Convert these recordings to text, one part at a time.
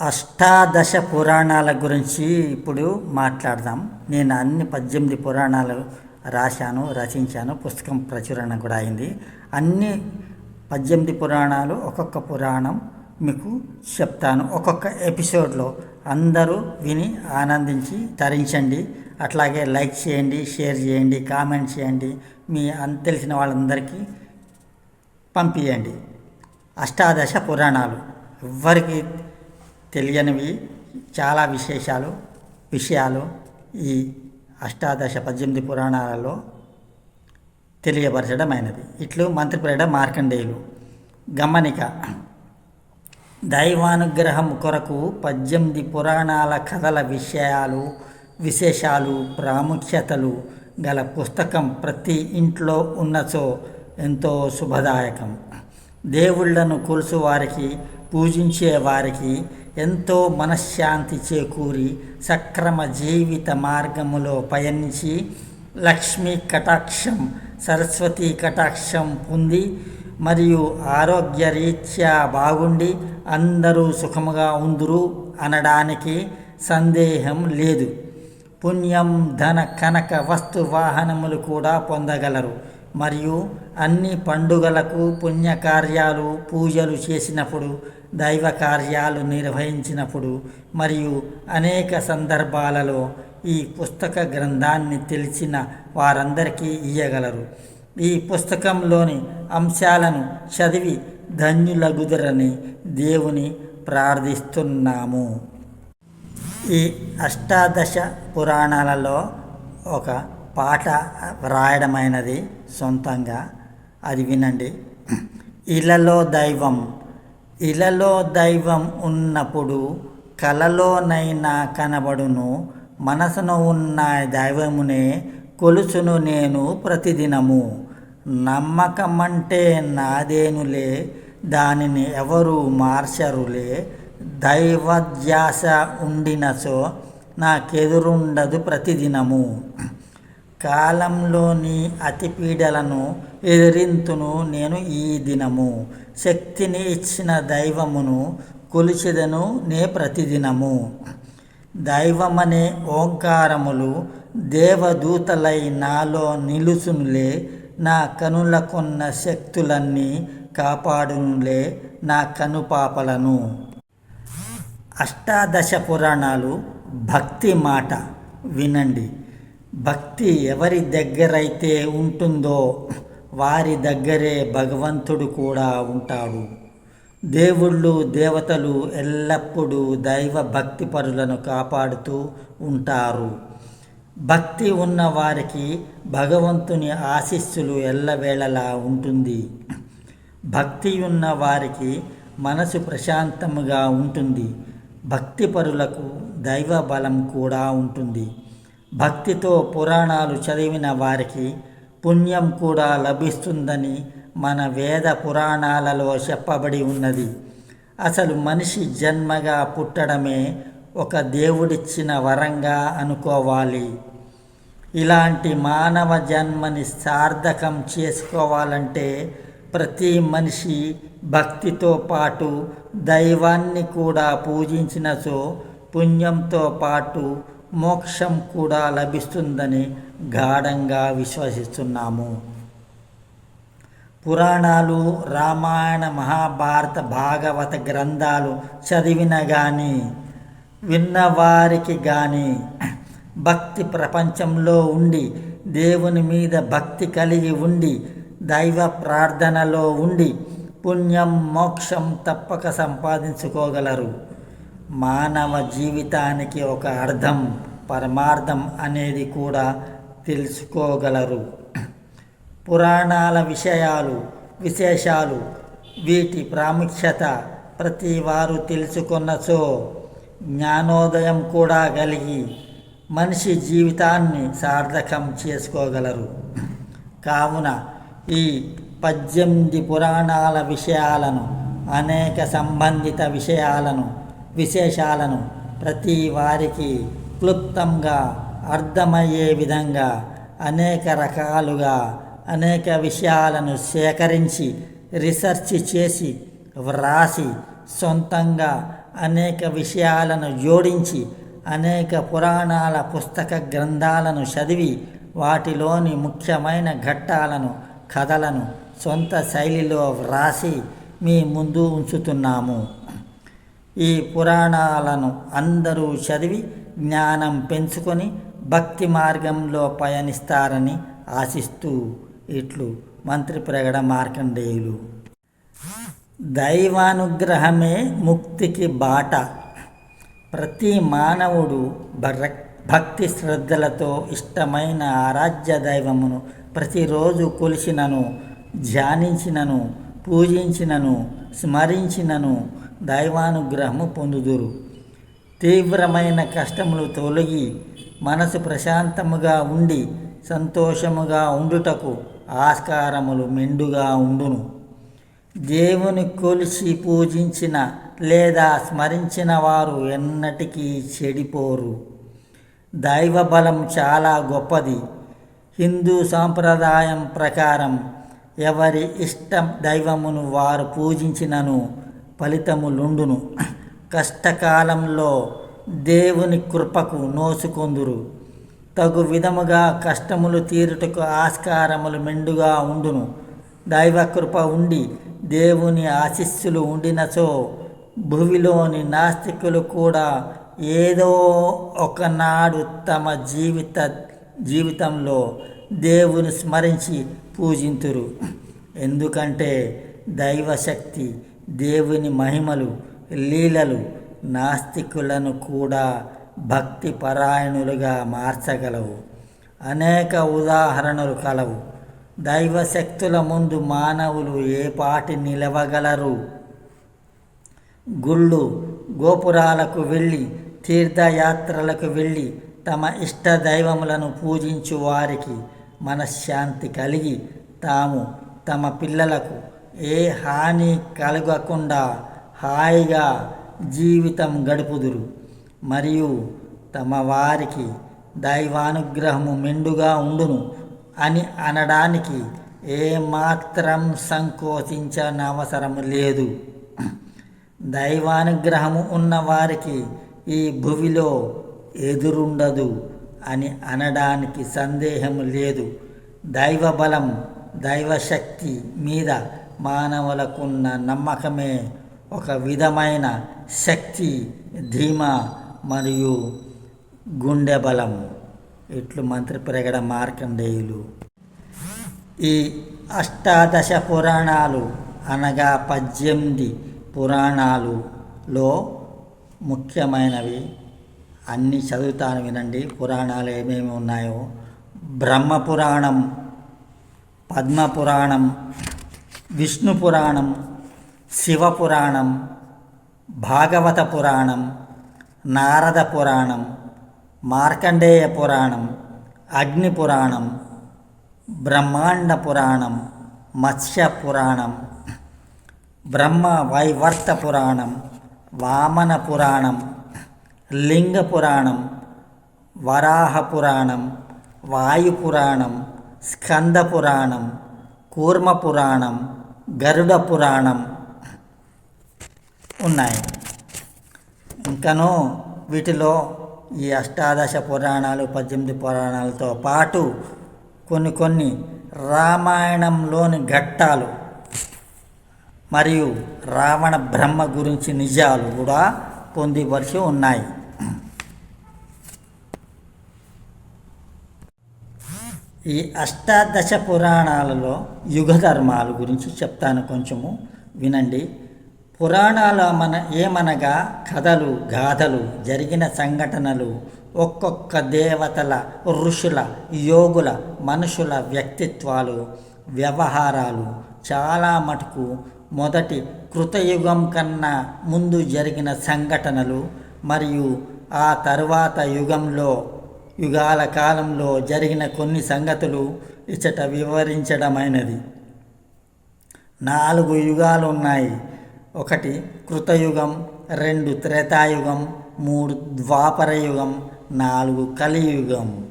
అష్టాదశ పురాణాల గురించి ఇప్పుడు మాట్లాడదాం. నేను అన్ని పద్దెనిమిది పురాణాలు రాశాను రచించాను పుస్తకం ప్రచురణ కూడా అయింది. అన్ని పద్దెనిమిది పురాణాలు ఒక్కొక్క పురాణం మీకు చెప్తాను. ఒక్కొక్క ఎపిసోడ్లో అందరూ విని ఆనందించి తరించండి. అట్లాగే లైక్ చేయండి షేర్ చేయండి కామెంట్ చేయండి. మీ అంత తెలిసిన వాళ్ళందరికీ పంపించండి అష్టాదశ పురాణాలు. ఎవ్వరికి తెలియనివి చాలా విశేషాలు విషయాలు ఈ అష్టాదశ పద్దెనిమిది పురాణాలలో తెలియపరచడమైనది. ఇట్లు మంత్రిపేట మార్కండేయులు. గమనిక దైవానుగ్రహం కొరకు పద్దెనిమిది పురాణాల కథల విషయాలు విశేషాలు ప్రాముఖ్యతలు గల పుస్తకం ప్రతి ఇంట్లో ఉన్నచో ఎంతో శుభదాయకం. దేవుళ్ళను కొలుసు వారికి పూజించే వారికి ఎంతో మనశ్శాంతి చేకూరి సక్రమ జీవిత మార్గములో పయనించి లక్ష్మీ కటాక్షం సరస్వతి కటాక్షం పొంది మరియు ఆరోగ్యరీత్యా బాగుండి అందరూ సుఖముగా ఉందురు అనడానికి సందేహం లేదు. పుణ్యం ధన కనక వస్తు వాహనములు కూడా పొందగలరు. మరియు అన్ని పండుగలకు పుణ్యకార్యాలు పూజలు చేసినప్పుడు దైవ కార్యాలు నిర్వహించినప్పుడు మరియు అనేక సందర్భాలలో ఈ పుస్తక గ్రంథాన్ని తెలిసిన వారందరికీ ఇయ్యగలరు. ఈ పుస్తకంలోని అంశాలను చదివి ధన్యులగుదరని దేవుని ప్రార్థిస్తున్నాము. ఈ అష్టాదశ పురాణాలలో ఒక పాట వ్రాయడమైనది సొంతంగా. అది వినండి. ఇలలో దైవం ఇలలో దైవం ఉన్నప్పుడు కలలోనైనా కనబడును మనసును ఉన్న దైవమునే కొలుసును నేను ప్రతిదినము. నమ్మకమంటే నాదేనులే దానిని ఎవరు మార్చరులే. దైవధ్యాస ఉండినచో నాకెదురుండదు ప్రతిదినము. కాలంలోని అతి పీడలను ఎదిరింతును నేను ఈ దినము. శక్తిని ఇచ్చిన దైవమును కొలిచెదను నే ప్రతిదినము. దైవమనే ఓంకారములు దేవదూతలై నాలో నిలుసునులే నా కనులకున్న శక్తులన్నీ కాపాడునులే నా కనుపాపలను. అష్టాదశ పురాణాలు భక్తి మాట వినండి. భక్తి ఎవరి దగ్గరైతే ఉంటుందో వారి దగ్గరే భగవంతుడు కూడా ఉంటాడు. దేవుళ్ళు దేవతలు ఎల్లప్పుడూ దైవ భక్తి పరులను కాపాడుతూ ఉంటారు. భక్తి ఉన్న వారికి భగవంతుని ఆశీస్సులు ఎల్లవేళలా ఉంటుంది. భక్తి ఉన్న వారికి మనసు ప్రశాంతముగా ఉంటుంది. భక్తిపరులకు దైవ బలం కూడా ఉంటుంది. భక్తితో పురాణాలు చదివిన వారికి పుణ్యం కూడా లభిస్తుందని మన వేద పురాణాలలో చెప్పబడి ఉన్నది. అసలు మనిషి జన్మగా పుట్టడమే ఒక దేవుడిచ్చిన వరంగా అనుకోవాలి. ఇలాంటి మానవ జన్మని సార్థకం చేసుకోవాలంటే ప్రతి మనిషి భక్తితో పాటు దైవాన్ని కూడా పూజించినచో పుణ్యంతో పాటు మోక్షం కూడా లభిస్తుందని గాఢంగా విశ్వసిస్తున్నాము. పురాణాలు రామాయణ మహాభారత భాగవత గ్రంథాలు చదివిన కానీ విన్నవారికి కానీ భక్తి ప్రపంచంలో ఉండి దేవుని మీద భక్తి కలిగి ఉండి దైవ ప్రార్థనలో ఉండి పుణ్యం మోక్షం తప్పక సంపాదించుకోగలరు. మానవ జీవితానికి ఒక అర్థం పరమార్థం అనేది కూడా తెలుసుకోగలరు. పురాణాల విషయాలు విశేషాలు వీటి ప్రాముఖ్యత ప్రతి వారు తెలుసుకున్నచో జ్ఞానోదయం కూడా కలిగి మనిషి జీవితాన్ని సార్థకం చేసుకోగలరు. కావున ఈ పద్దెనిమిది పురాణాల విషయాలను అనేక సంబంధిత విషయాలను విశేషాలను ప్రతి వారికి క్లుప్తంగా అర్థమయ్యే విధంగా అనేక రకాలుగా అనేక విషయాలను సేకరించి రీసెర్చ్ చేసి వ్రాసి సొంతంగా అనేక విషయాలను జోడించి అనేక పురాణాల పుస్తక గ్రంథాలను చదివి వాటిలోని ముఖ్యమైన ఘట్టాలను కథలను సొంత శైలిలో వ్రాసి మీ ముందు ఉంచుతున్నాము. ఈ పురాణాలను అందరూ చదివి జ్ఞానం పెంచుకొని భక్తి మార్గంలో పయనిస్తారని ఆశిస్తూ ఇట్లు మంత్రి ప్రగడ మార్కండేయులు. దైవానుగ్రహమే ముక్తికి బాట. ప్రతి మానవుడు భర- భక్తి శ్రద్ధలతో ఇష్టమైన ఆరాధ్య దైవమును ప్రతిరోజు కొలిసినను ధ్యానించినను పూజించినను స్మరించినను దైవానుగ్రహము పొందుదురు. తీవ్రమైన కష్టములు తొలగి మనసు ప్రశాంతముగా ఉండి సంతోషముగా ఉండుటకు ఆస్కారములు మెండుగా ఉండును. దేవుని కొలిసి పూజించిన లేదా స్మరించిన వారు ఎన్నటికీ చెడిపోరు. దైవ బలం చాలా గొప్పది. హిందూ సాంప్రదాయం ప్రకారం ఎవరి ఇష్టం దైవమును వారు పూజించినను ఫలితములుండును. కష్టకాలంలో దేవుని కృపకు నోసుకొందురు. తగు విధముగా కష్టములు తీరుటకు ఆస్కారములు మెండుగా ఉండును. దైవ కృప ఉండి దేవుని ఆశీస్సులు ఉండినచో భువిలోని నాస్తికులు కూడా ఏదో ఒకనాడు తమ జీవిత జీవితంలో దేవుని స్మరించి పూజింతురు. ఎందుకంటే దైవశక్తి దేవుని మహిమలు లీలలు నాస్తికులను కూడా భక్తి పరాయణులుగా మార్చగలవు. అనేక ఉదాహరణలు కలవు. దైవశక్తుల ముందు మానవులు ఏ పాటి నిలవగలరు? గుళ్ళు గోపురాలకు వెళ్ళి తీర్థయాత్రలకు వెళ్ళి తమ ఇష్ట దైవములను పూజించు వారికి మనశ్శాంతి కలిగి తాము తమ పిల్లలకు ఏ హాని కలగకుండా హాయిగా జీవితం గడుపుదురు. మరియు తమ వారికి దైవానుగ్రహము మెండుగా ఉండును అని అనడానికి ఏమాత్రం సంకోచించనవసరం లేదు. దైవానుగ్రహము ఉన్నవారికి ఈ భువిలో ఎదురుండదు అని అనడానికి సందేహం లేదు. దైవ బలం దైవశక్తి మీద మానవులకున్న నమ్మకమే ఒక విధమైన శక్తి ధీమా మరియు గుండె బలం. ఇట్లు మంత్రి ప్రగడ మార్కండేయులు ఈ అష్టాదశ పురాణాలు అనగా పద్దెనిమిది పురాణాలులో ముఖ్యమైనవి. అన్నీ చదువుతాను వినండి. పురాణాలు ఏమేమి ఉన్నాయో? బ్రహ్మ పురాణం పద్మ పురాణం విష్ణు పురాణం శివ భాగవత పురాణం నారద పురాణం మార్కండేయ పురాణం అగ్ని పురాణం బ్రహ్మాండ పురాణం మత్స్య పురాణం బ్రహ్మ వైవర్త పురాణం వామన పురాణం లింగ పురాణం వరాహ పురాణం వాయు పురాణం స్కంద పురాణం కూర్మ పురాణం గరుడ పురాణం ఉన్నాయి. ఇంకను వీటిలో ఈ అష్టాదశ పురాణాలు పద్దెనిమిది పురాణాలతో పాటు కొన్ని కొన్ని రామాయణంలోని ఘట్టాలు మరియు రావణ బ్రహ్మ గురించి నిజాలు కూడా పొందిపరిచి ఉన్నాయి. ఈ అష్టాదశ పురాణాలలో యుగ ధర్మాల గురించి చెప్తాను కొంచెము. వినండి. పురాణాల మన ఏమనగా కథలు గాథలు జరిగిన సంఘటనలు ఒక్కొక్క దేవతల ఋషుల యోగుల మనుషుల వ్యక్తిత్వాలు వ్యవహారాలు చాలా మటుకు మొదటి కృతయుగం కన్నా ముందు జరిగిన సంఘటనలు మరియు ఆ తరువాత యుగంలో యుగాల కాలంలో జరిగిన కొన్ని సంగతులు ఇచ్చట వివరించడమైనది. నాలుగు యుగాలు ఉన్నాయి ఒకటి కృతయుగం రెండు త్రేతాయుగం మూడు ద్వాపర యుగం నాలుగు కలియుగం.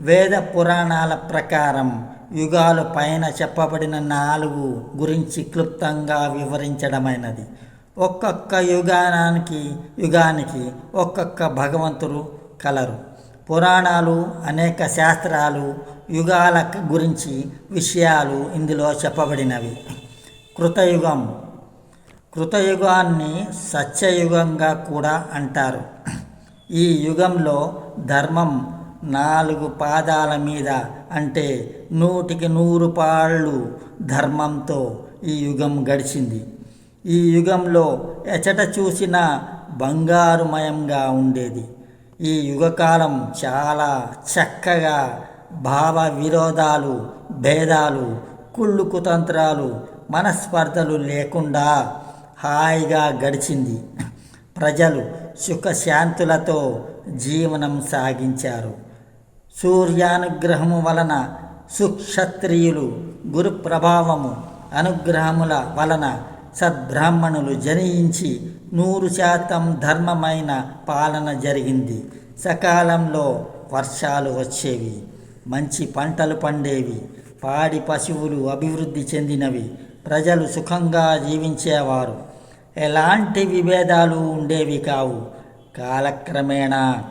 వేద పురాణాల ప్రకారం యుగాలు పైన చెప్పబడిన నాలుగు గురించి క్లుప్తంగా వివరించడమైనది. ఒక్కొక్క యుగానికి యుగానికి ఒక్కొక్క భగవంతుడు కలరు. పురాణాలు అనేక శాస్త్రాలు యుగాల గురించి విషయాలు ఇందులో చెప్పబడినవి. కృతయుగం. కృతయుగాన్ని సత్యయుగంగా కూడా అంటారు. ఈ యుగంలో ధర్మం నాలుగు పాదాల మీద అంటే నూటికి నూరు పాళ్ళు ధర్మంతో ఈ యుగం గడిచింది. ఈ యుగంలో ఎచట చూసినా బంగారుమయంగా ఉండేది. ఈ యుగకాలం చాలా చక్కగా భావ విరోధాలు భేదాలు కుళ్ళు కుతంత్రాలు మనస్పర్ధలు లేకుండా హాయిగా గడిచింది. ప్రజలు సుఖశాంతులతో జీవనం సాగించారు. సూర్యానుగ్రహము వలన సుక్షత్రియులు గురు ప్రభావము అనుగ్రహముల వలన సద్బ్రాహ్మణులు జనించి నూరు శాతం ధర్మమైన పాలన జరిగింది. సకాలంలో వర్షాలు వచ్చేవి. మంచి పంటలు పండేవి. పాడి పశువులు అభివృద్ధి చెందినవి. ప్రజలు సుఖంగా జీవించేవారు. ఎలాంటి విభేదాలు ఉండేవి కావు. కాలక్రమేణా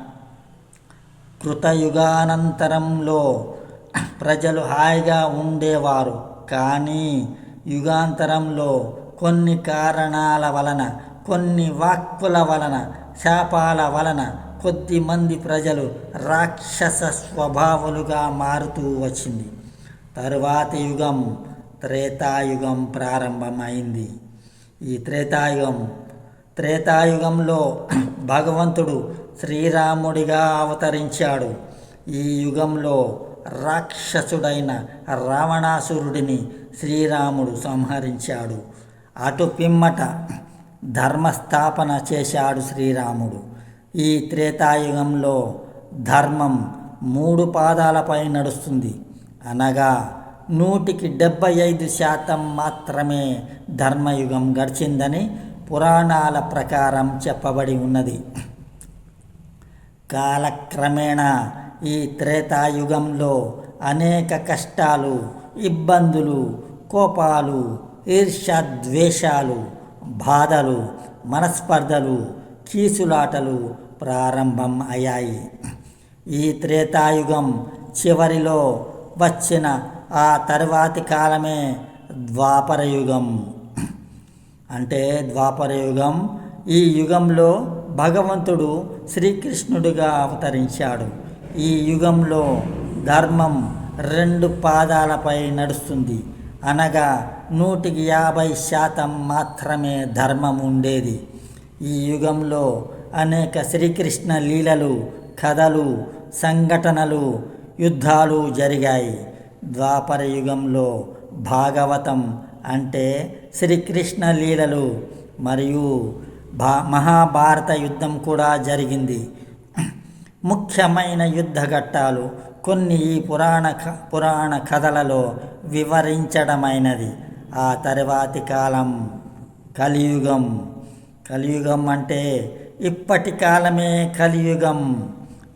కృతయుగానంతరంలో ప్రజలు హాయిగా ఉండేవారు. కానీ యుగాంతరంలో కొన్ని కారణాల వలన కొన్ని వాక్కుల వలన శాపాల వలన కొద్దిమంది ప్రజలు రాక్షస స్వభావాలుగా మారుతూ వచ్చింది. తరువాతి యుగం త్రేతాయుగం ప్రారంభమైంది. ఈ త్రేతాయుగం త్రేతాయుగంలో భగవంతుడు శ్రీరాముడిగా అవతరించాడు. ఈ యుగంలో రాక్షసుడైన రావణాసురుడిని శ్రీరాముడు సంహరించాడు. అటు పిమ్మట ధర్మస్థాపన చేశాడు శ్రీరాముడు. ఈ త్రేతాయుగంలో ధర్మం మూడు పాదాలపై నడుస్తుంది. అనగా నూటికి డెబ్బై ఐదు శాతం మాత్రమే ధర్మయుగం గడిచిందని పురాణాల ప్రకారం చెప్పబడి ఉన్నది. కాలక్రమేణా ఈ త్రేతాయుగంలో అనేక కష్టాలు ఇబ్బందులు కోపాలు ఈర్ష్యాద్వేషాలు బాధలు మనస్పర్ధలు కీసులాటలు ప్రారంభం అయ్యాయి. ఈ త్రేతాయుగం చివరిలో వచ్చిన ఆ తరువాతి కాలమే ద్వాపరయుగం. అంటే ద్వాపరయుగం ఈ యుగంలో భగవంతుడు శ్రీకృష్ణుడిగా అవతరించాడు. ఈ యుగంలో ధర్మం రెండు పాదాలపై నడుస్తుంది. అనగా నూటికి యాభై శాతం మాత్రమే ధర్మం ఉండేది ఈ యుగంలో అనేక శ్రీకృష్ణ లీలలు కథలు సంఘటనలు యుద్ధాలు జరిగాయి. ద్వాపర యుగంలో భాగవతం అంటే శ్రీకృష్ణ లీలలు మరియు భా మహాభారత యుద్ధం కూడా జరిగింది. ముఖ్యమైన యుద్ధ ఘట్టాలు కొన్ని ఈ పురాణ క- పురాణ కథలలో వివరించడమైనది. ఆ తరువాతి కాలం కలియుగం. కలియుగం అంటే ఇప్పటి కాలమే కలియుగం.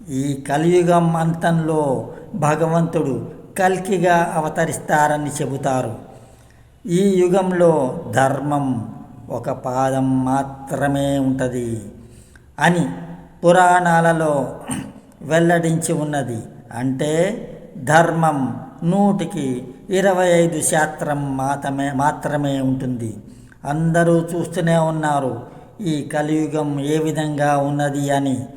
ఈ కలియుగం అంతంలో భగవంతుడు కల్కిగా అవతరిస్తారని చెబుతారు. ఈ యుగంలో ధర్మం ఒక పాదం మాత్రమే ఉంటుంది అని పురాణాలలో వెల్లడించి ఉన్నది. అంటే ధర్మం నూటికి ఇరవై ఐదు శాతం మాత్రమే మాత్రమే ఉంటుంది. అందరూ చూస్తూనే ఉన్నారు ఈ కలియుగం ఏ విధంగా ఉన్నది అని.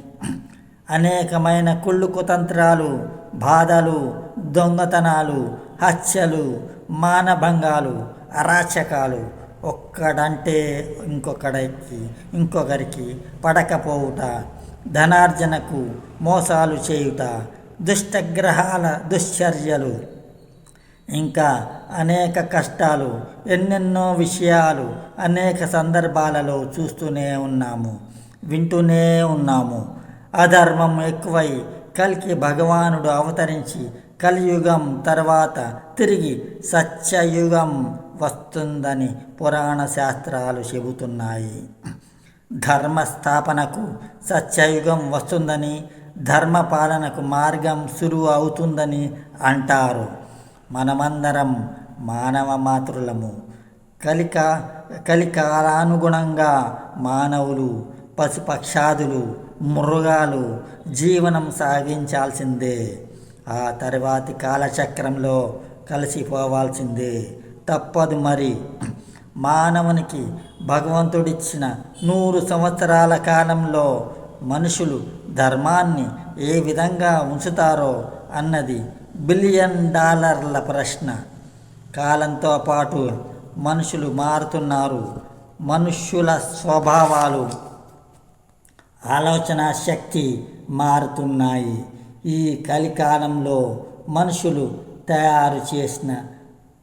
అనేకమైన కుళ్ళు కుతంత్రాలు బాధలు దొంగతనాలు హత్యలు మానభంగాలు అరాచకాలు ఒక్కడంటే ఇంకొకడికి ఇంకొకరికి పడకపోవుట ధనార్జనకు మోసాలు చేయుట దుష్టగ్రహాల దుశ్చర్యలు. ఇంకా అనేక కష్టాలు ఎన్నెన్నో విషయాలు అనేక సందర్భాలలో చూస్తూనే ఉన్నాము వింటూనే ఉన్నాము. అధర్మం ఎక్కువై కలికి భగవానుడు అవతరించి కలియుగం తర్వాత తిరిగి సత్యయుగం వస్తుందని పురాణ శాస్త్రాలు చెబుతున్నాయి. ధర్మస్థాపనకు సత్యయుగం వస్తుందని ధర్మపాలనకు మార్గం సురువు అవుతుందని అంటారు. మనమందరం మానవ మాతృలము. కలిక కలికాలానుగుణంగా మానవులు పశుపక్షాదులు మృగాలు జీవనం సాగించాల్సిందే. ఆ తర్వాతి కాలచక్రంలో కలిసిపోవాల్సిందే. తప్పదు మరి. మానవునికి భగవంతుడిచ్చిన నూరు సంవత్సరాల కాలంలో మనుషులు ధర్మాన్ని ఏ విధంగా ఉంచుతారో అన్నది బిలియన్ డాలర్ల ప్రశ్న. కాలంతో పాటు మనుషులు మారుతున్నారు. మనుష్యుల స్వభావాలు ఆలోచన శక్తి మారుతున్నాయి. ఈ కలికాలంలో మనుషులు తయారు చేసిన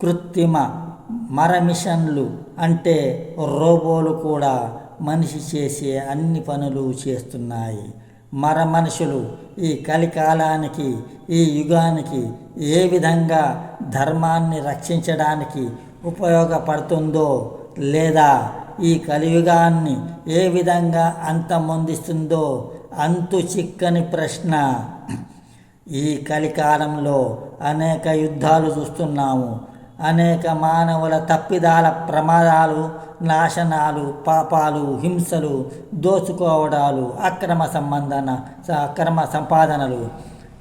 కృత్రిమ మరమిషన్లు అంటే రోబోలు కూడా మనిషి చేసే అన్ని పనులు చేస్తున్నాయి. మర మనుషులు ఈ కలికాలానికి ఈ యుగానికి ఏ విధంగా ధర్మాన్ని రక్షించడానికి ఉపయోగపడుతుందో లేదా ఈ కలియుగాన్ని ఏ విధంగా అంతమొందిస్తుందో అంతు చిక్కని ప్రశ్న. ఈ కలికాలంలో అనేక యుద్ధాలు చూస్తున్నాము. అనేక మానవుల తప్పిదాల ప్రమాదాలు నాశనాలు పాపాలు హింసలు దోచుకోవడాలు అక్రమ సంబంధన అక్రమ సంపాదనలు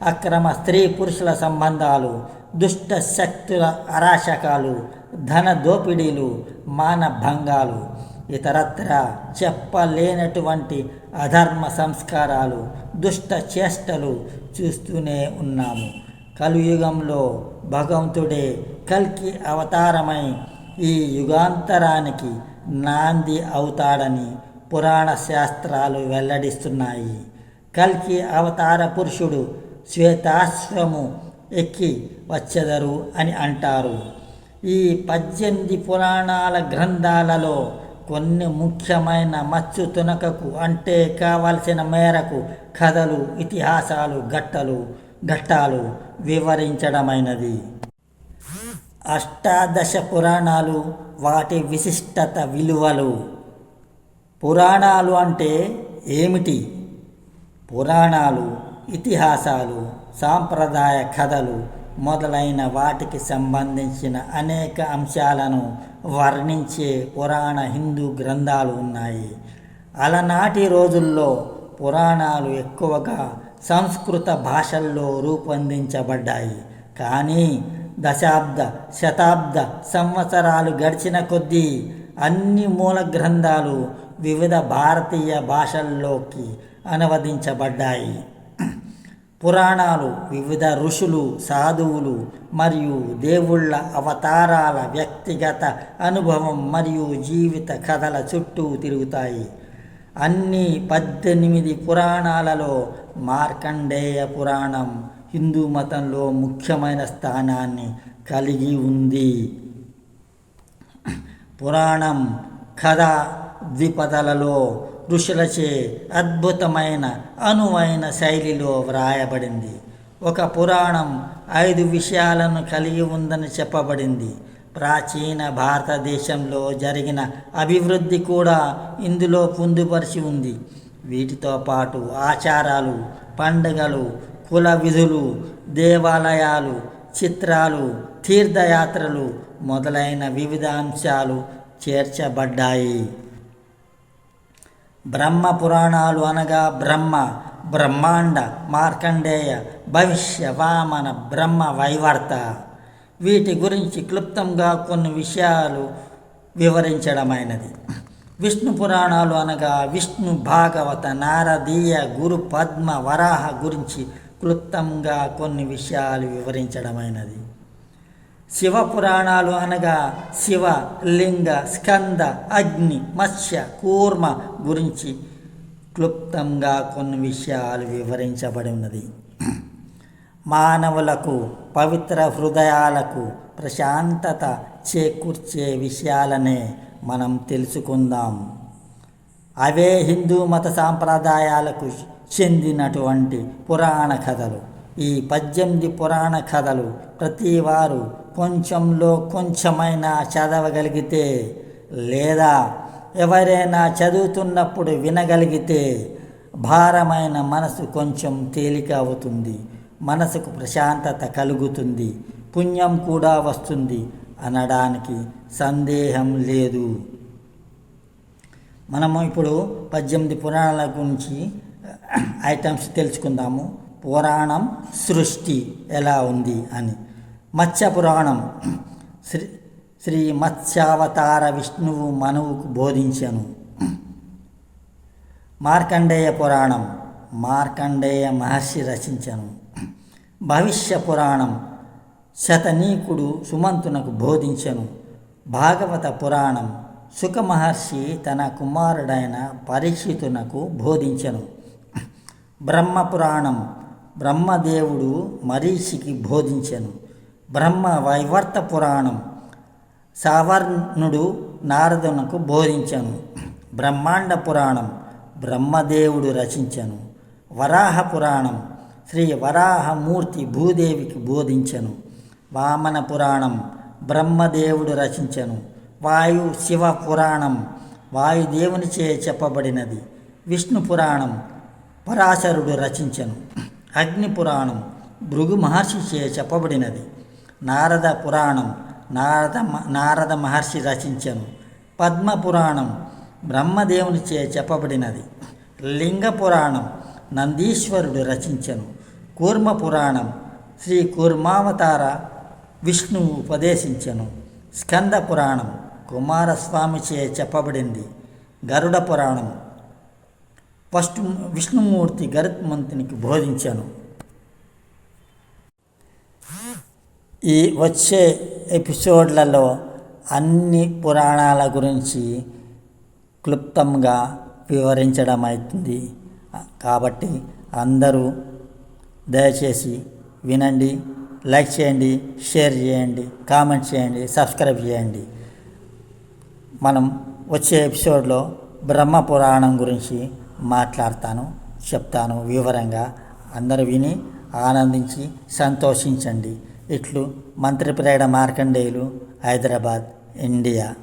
అక్రమ స్త్రీ పురుషుల సంబంధాలు దుష్ట శక్తుల అరాచకాలు ధన దోపిడీలు మానభంగాలు ఇతరత్ర చెప్పలేనటువంటి అధర్మ సంస్కారాలు దుష్ట చేష్టలు చూస్తూనే ఉన్నాము. కలియుగంలో భగవంతుడే కల్కి అవతారమై ఈ యుగాంతరానికి నాంది అవుతాడని పురాణ శాస్త్రాలు వెల్లడిస్తున్నాయి. కల్కి అవతార పురుషుడు శ్వేతాశ్వము ఎక్కి వచ్చెదరు అని అంటారు. ఈ పద్దెనిమిది పురాణాల గ్రంథాలలో కొన్ని ముఖ్యమైన మత్స్సు తునకకు అంటే కావలసిన మేరకు కథలు ఇతిహాసాలు గట్టలు ఘట్టాలు వివరించడమైనది. అష్టాదశ పురాణాలు వాటి విశిష్టత విలువలు. పురాణాలు అంటే ఏమిటి? పురాణాలు ఇతిహాసాలు సాంప్రదాయ కథలు మొదలైన వాటికి సంబంధించిన అనేక అంశాలను వర్ణించే పురాణ హిందూ గ్రంథాలు ఉన్నాయి. అలనాటి రోజుల్లో పురాణాలు ఎక్కువగా సంస్కృత భాషల్లో రూపొందించబడ్డాయి. కానీ దశాబ్ద శతాబ్ద సంవత్సరాలు గడిచిన కొద్దీ అన్ని మూల గ్రంథాలు వివిధ భారతీయ భాషల్లోకి అనువదించబడ్డాయి. పురాణాలు వివిధ ఋషులు సాధువులు మరియు దేవుళ్ళ అవతారాల వ్యక్తిగత అనుభవం మరియు జీవిత కథల చుట్టూ తిరుగుతాయి. అన్ని పద్దెనిమిది పురాణాలలో మార్కండేయ పురాణం హిందూ మతంలో ముఖ్యమైన స్థానాన్ని కలిగి ఉంది. పురాణం కథ ద్విపదలలో ఋషులచే అద్భుతమైన అనువైన శైలిలో వ్రాయబడింది. ఒక పురాణం ఐదు విషయాలను కలిగి ఉందని చెప్పబడింది. ప్రాచీన భారతదేశంలో జరిగిన అభివృద్ధి కూడా ఇందులో పొందుపరిచి ఉంది. వీటితో పాటు ఆచారాలు పండుగలు కుల విధులు దేవాలయాలు చిత్రాలు తీర్థయాత్రలు మొదలైన వివిధ అంశాలు చేర్చబడ్డాయి. బ్రహ్మ పురాణాలు అనగా బ్రహ్మ బ్రహ్మాండ మార్కండేయ భవిష్య వామన బ్రహ్మ వైవర్త. వీటి గురించి క్లుప్తంగా కొన్ని విషయాలు వివరించడమైనది. విష్ణు పురాణాలు అనగా విష్ణు భాగవత నారదీయ గురు పద్మ వరాహ గురించి క్లుప్తంగా కొన్ని విషయాలు వివరించడమైనది. శివ పురాణాలు అనగా శివ లింగ స్కంద అగ్ని మత్స్య కూర్మ గురించి క్లుప్తంగా కొన్ని విషయాలు వివరించబడి ఉన్నది. మానవులకు పవిత్ర హృదయాలకు ప్రశాంతత చేకూర్చే విషయాలనే మనం తెలుసుకుందాం. అవే హిందూ మత సాంప్రదాయాలకు చెందినటువంటి పురాణ కథలు. ఈ పద్దెనిమిది పురాణ కథలు ప్రతివారు కొంచెంలో కొంచెమైనా చదవగలిగితే లేదా ఎవరైనా చదువుతున్నప్పుడు వినగలిగితే భారమైన మనసు కొంచెం తేలిక అవుతుంది. మనసుకు ప్రశాంతత కలుగుతుంది. పుణ్యం కూడా వస్తుంది అనడానికి సందేహం లేదు. మనము ఇప్పుడు పద్దెనిమిది పురాణాల గురించి ఐటమ్స్ తెలుసుకుందాము. పురాణం సృష్టి ఎలా ఉంది అని. మత్స్య పురాణం. శ్రీ శ్రీ మత్స్యావతార విష్ణువు మనువుకు బోధించను. మార్కండేయ పురాణం. మార్కండేయ మహర్షి రచించను. భవిష్య పురాణం. శతనీకుడు సుమంతునకు బోధించను. భాగవత పురాణం సుఖమహర్షి తన కుమారుడైన పరీక్షితునకు బోధించను. బ్రహ్మ పురాణం బ్రహ్మదేవుడు మరీషికి బోధించెను. బ్రహ్మ వైవర్త పురాణం సావర్ణుడు నారదునకు బోధించను. బ్రహ్మాండ పురాణం బ్రహ్మదేవుడు రచించను. వరాహ పురాణం శ్రీ వరాహమూర్తి భూదేవికి బోధించను. వామన పురాణం బ్రహ్మదేవుడు రచించను. వాయు శివ పురాణం. వాయుదేవునిచే చెప్పబడినది. విష్ణు పురాణం. పరాశరుడు రచించను. అగ్ని పురాణం. భృగు మహర్షిచే చెప్పబడినది. నారద పురాణం. నారద నారద మహర్షి రచించను. పద్మ పురాణం. బ్రహ్మదేవునిచే చెప్పబడినది. లింగ పురాణం. నందీశ్వరుడు రచించను. కూర్మ పురాణం. శ్రీ కూర్మావతార విష్ణువు ఉపదేశించను. స్కంద పురాణం కుమారస్వామిచే చెప్పబడింది. గరుడ పురాణం. ఫస్ట్ విష్ణుమూర్తి గరుత్మంతునికి బోధించాను. ఈ వచ్చే ఎపిసోడ్లలో అన్ని పురాణాల గురించి క్లుప్తంగా వివరించడం అవుతుంది కాబట్టి అందరూ దయచేసి వినండి. లైక్ చేయండి షేర్ చేయండి కామెంట్ చేయండి సబ్స్క్రైబ్ చేయండి. మనం వచ్చే ఎపిసోడ్లో బ్రహ్మ పురాణం గురించి మాట్లాడతాను చెప్తాను వివరంగా. అందరూ విని ఆనందించి సంతోషించండి. ఇట్లు మంత్రిప్రేడ మార్కండేయులు హైదరాబాద్ ఇండియా.